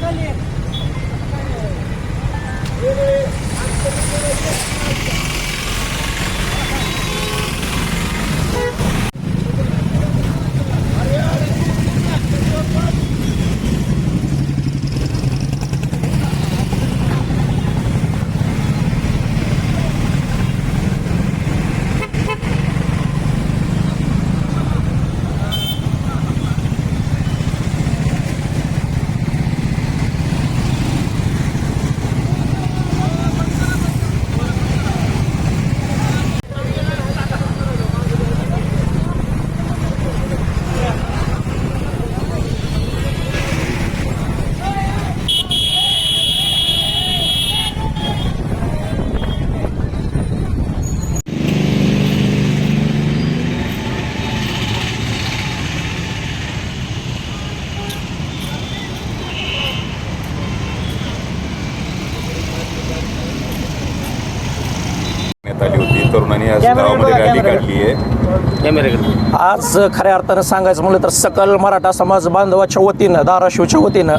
करण्यात तरुणांनी आज गावामध्ये रॅली काढली आहे. आज खऱ्या अर्थानं सांगायचं म्हणलं तर सकल मराठा समाज बांधवाच्या वतीनं धाराशिवच्या वतीनं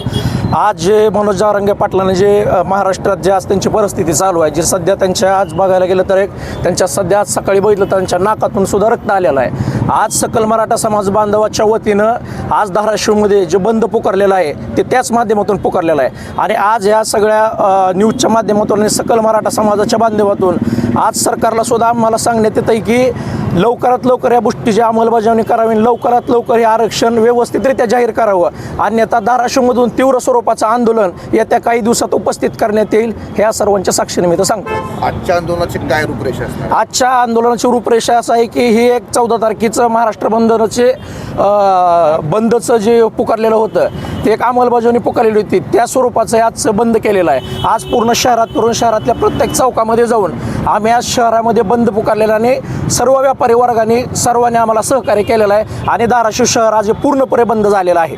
आज जे मनोज जारंगे पाटलाने जे महाराष्ट्रात जे आज त्यांची परिस्थिती चालू आहे जे सध्या त्यांच्या आज बघायला गेलं तर एक त्यांच्या सध्या आज सकाळी बघितलं त्यांच्या नाकातून सुद्धा रक्त आलेलं आहे. आज सकल मराठा समाज बांधवाच्या वतीनं आज धाराशिवमध्ये जे बंद पुकारलेलं आहे ते त्याच माध्यमातून पुकारलेलं आहे. आणि आज ह्या सगळ्या न्यूजच्या माध्यमातून आणि सकल मराठा समाजाच्या बांधवातून आज सरकारला सुद्धा आम्हाला सांगण्यात येतं आहे की लवकरात लवकर या गोष्टीची अंमलबजावणी करावी आणि लवकरात लवकर हे आरक्षण व्यवस्थितरित्या जाहीर करावं. अन्यथा धाराशिवमधून तीव्र स्वरूप स्वरूपाचं आंदोलन येत्या काही दिवसात उपस्थित करण्यात येईल ह्या सर्वांच्या साक्षीने मी तर सांगतो. आजच्या आंदोलनाची काय रूपरेषा आजच्या आंदोलनाची रूपरेषा असं आहे की ही एक चौदा तारखेचं महाराष्ट्र बंदचे बंदचं जे पुकारलेलं होतं ते एक अंमलबजावणी पुकारलेली होती. त्या स्वरूपाचं आजचं बंद केलेलं आहे. आज पूर्ण शहरात करून शहरातल्या प्रत्येक चौकामध्ये जाऊन आम्ही आज शहरामध्ये बंद पुकारलेला आणि सर्व व्यापारी वर्गाने सर्वांनी आम्हाला सहकार्य केलेलं आहे आणि धाराशिव शहर आज पूर्णपणे बंद झालेलं आहे.